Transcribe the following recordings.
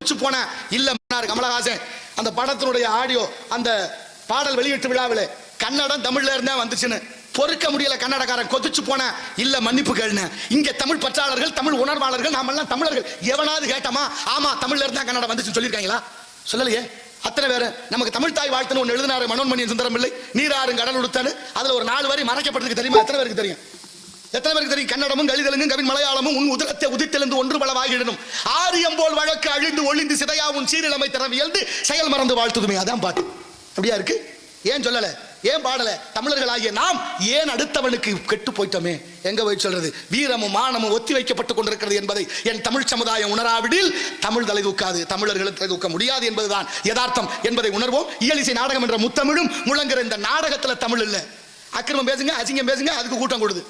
முடிச்சு போன இல்ல மன்னார் கமலஹாசன். அந்த படத்தினுடைய ஆடியோ அந்த பாடல் வெளியீட்டு விழாவில் கன்னடம் தமிழ்ல இருந்தா வந்துச்சுன்னு. பொறுக்க முடியல கன்னடக்காரன் கொதிச்சு போன இல்ல மன்னிப்பு கேளுன இங்க தமிழ் பற்றாளர்கள் தமிழ் உணர்வாளர்கள் நாமெல்லாம் தமிழர்கள். எவனாவது கேட்டமா ஆமா தமிழ்ல இருந்தா கன்னடம் வந்துச்சுன்னு சொல்லியிருக்காங்களா? சொல்லலையே. அத்தனை பேர். நமக்கு தமிழ் தாய் வாழ்த்துன்னு ஒன்று எழுதினாரு மனோன்மணியன் சுந்தரம் இல்லை நீராறும் கடல் உடுத்தான்னு அதுல ஒரு நாலு வரி மறைக்கப்பட்டிருக்கு தெரியுமா? எத்தனை பேருக்கு தெரியும்? எத்தனை பேருக்கு தெரியும்? கன்னடமும் கழிதலுங்கும் கவின் மலையாளமும் உன் உதரத்தை உதித்தெழுந்து ஒன்று பலவாகிடணும் ஆரியம் போல் வழக்கு அழிந்து ஒளிந்து சிதையாவும் சீரிழமை திறமை எழுந்து செயல் மறந்து வாழ்த்துதுமே. அதான் பாட்டு. அப்படியா இருக்கு? ஏன் சொல்லல? ஏன் பாடல? தமிழர்களாகிய நாம் ஏன் அடுத்தவனுக்கு கெட்டு போயிட்டோமே? எங்க போய் சொல்றது? வீரமும் மானமும் ஒத்தி வைக்கப்பட்டுக் கொண்டிருக்கிறது என்பதை என் தமிழ் சமுதாயம் உணராவிடில் தமிழ் தலை தூக்காது. தமிழர்களும் தலை தூக்க முடியாது என்பதுதான் யதார்த்தம் என்பதை உணர்வோம். இயலிசை நாடகம் என்ற முத்தமிழும் முழங்குற இந்த நாடகத்துல தமிழ் இல்ல. அக்கிரமம் பேசுங்க அசிங்கம் பேசுங்க அதுக்கு கூட்டம் கொடுது.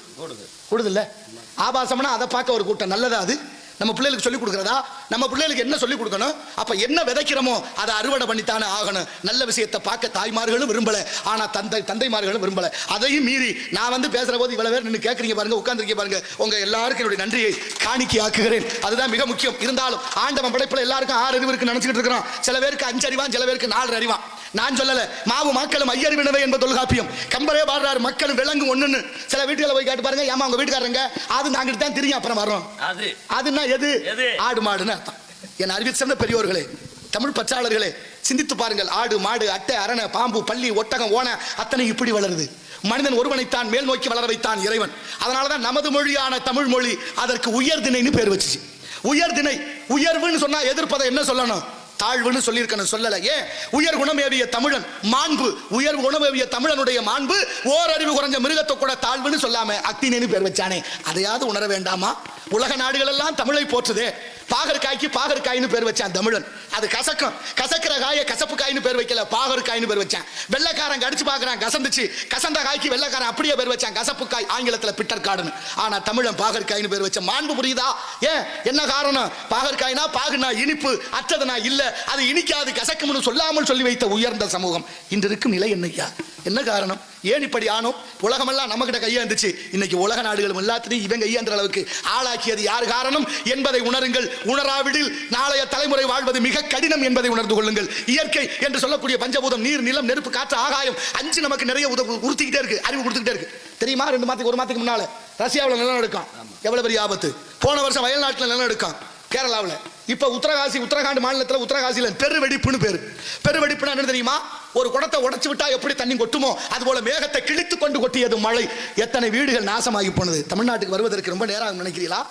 கூடுது. இல்ல ஆபாசம்னா அதை பார்க்க ஒரு கூட்டம். நல்லதா அது? நம்ம பிள்ளைகளுக்கு சொல்லிக் கொடுக்குறதா? நம்ம பிள்ளைகளுக்கு என்ன சொல்லிக் கொடுக்கணும்? அப்ப என்ன விதைக்கிறோமோ அதை அறுவடை பண்ணித்தானே ஆகணும். நல்ல விஷயத்தை பார்க்க தாய்மார்களும் விரும்பல. ஆனா தந்தை தந்தைமார்களும் விரும்பல. அதையும் மீறி நான் வந்து பேசுற போது இவ்வளவு பேர் நின்று கேட்கறீங்க பாருங்க உட்கார்ந்துருக்கீங்க பாருங்க. உங்க எல்லாருக்கும் என்னுடைய நன்றியை காணிக்கை ஆக்குகிறேன் அதுதான் மிக முக்கியம். இருந்தாலும் ஆண்டவன் படைப்புல எல்லாருக்கும் ஆறு அறிவு இருக்கு நினைச்சுக்கிட்டு இருக்கிறோம் சில பேருக்கு அஞ்சு அறிவான் சில பேருக்கு நாலு அறிவான். நான் சொல்லல மாவு மக்களும் ஐயறிவினவை என்பது தொல்காப்பியம். கம்பரே பாடுறாரு மக்களும் விலங்கு ஒண்ணுன்னு. சில வீட்டுகளை போய் கேட்டு பாருங்க ஏமா உங்க வீட்டுக்காரங்க அது நாங்கிட்டு தான் தெரியும் அப்புறம் வரோம் அது. அதுன்னா எது? ஆடு மாடுன்னு அர்த்தம். என் சிறந்த பெரியோர்களே தமிழ் பற்றாளர்களே சிந்தித்து பாருங்கள். ஆடு மாடு அட்டை அரணை பாம்பு பள்ளி ஒட்டகம் ஓன அத்தனை இப்படி வளருது. மனிதன் ஒருவனைத்தான் மேல் நோக்கி வளர வைத்தான் இறைவன். அதனாலதான் நமது மொழியான தமிழ் மொழி அதற்கு உயர்திணைன்னு பேர் வச்சுச்சு. உயர்திணை உயர்வுன்னு சொன்னா எதிர்ப்பதை என்ன சொல்லணும்? தாழ்வுன்னு சொல்லியிருக்கணும் சொல்லலை. ஏன்? உயர் குணமேவிய தமிழன் மாண்பு உயர் குணமேவிய தமிழனுடைய மாண்பு ஓரறிவு குறைஞ்ச மிருகத்தை கூட தாழ்வுன்னு சொல்லாம அக்தினேன்னு பேர் வச்சானே. அதையாவது உணர வேண்டாமா? உலக நாடுகள் எல்லாம் தமிழை போற்றுதே. பாகற்காய்க்கு பாகற்காயின்னு பேர் வச்சான் தமிழன். அது கசக்கம். கசக்க காய கசப்பு காய்னு பேர் வைக்கல பாகற்காய்னு பேர் வச்சான். வெள்ளைக்காரன் கடிச்சு பார்க்குறான் கசந்துச்சு. கசந்த காய்க்கு வெள்ளைக்காரன் அப்படியே பேர் வச்சான் கசப்பு காய் ஆங்கிலத்தில் பிட்டர் காடுன்னு. ஆனால் தமிழன் பாகற்காய்னு பேர் வச்ச மாண்பு புரியுதா? ஏன்? என்ன காரணம்? பாகற்காய்னா பாகுனா இனிப்பு அற்றதுனா இல்லை அது இனிக்காது கசக்கும்னு சொல்லாமல் சொல்லி வைத்த உயர்ந்த சமூகம். இன்று இருக்கும் நிலை என்னையா என்ன காரணம்? ஏன் இப்படி ஆனோம்? உலகமெல்லாம் நம்மகிட்ட கையாந்துச்சு. இன்னைக்கு உலக நாடுகளும் எல்லாத்திலையும் இவன் கையாந்துற அளவுக்கு ஆளாக்கியது யார் காரணம்? என்பதை உணருங்கள். உணராவிடில் நாளைய தலைமுறை வாழ்வது மிக கடினம் என்பதை உணர்ந்து கொள்ளுங்கள். இயற்கை என்று சொல்லக்கூடிய பஞ்சபூதம் நீர் நிலம் நெருப்பு காற்று ஆகாயம் அஞ்சு நமக்கு நிறைய உதவு உறுத்திக்கிட்டே இருக்கு. அறிவு கொடுத்துக்கிட்டே இருக்கு. தெரியுமா? ரெண்டு மாதத்துக்கு ஒரு மாதத்துக்கு முன்னால ரஷ்யாவில் நிலநடுக்கம். எவ்வளவு பெரிய ஆபத்து? போன வருஷம் வயல்நாட்டில் நிலநடுக்கம். கேரளாவில். இப்போ உத்தரகாசி உத்தரகாண்ட் மாநிலத்தில் உத்தரகாசியில் பெருவெடிப்புன்னு பேர். பெருவெடிப்புனா என்ன தெரியுமா? ஒரு குடத்தை உடச்சு விட்டா எப்படி தண்ணி கொட்டுமோ அது போல மேகத்தை கிழித்து கொண்டு கொட்டியது மழை. எத்தனை வீடுகள் நாசமாகி போனது? தமிழ்நாட்டுக்கு வருவதற்கு ரொம்ப நேரம் நினைக்கிறீங்களா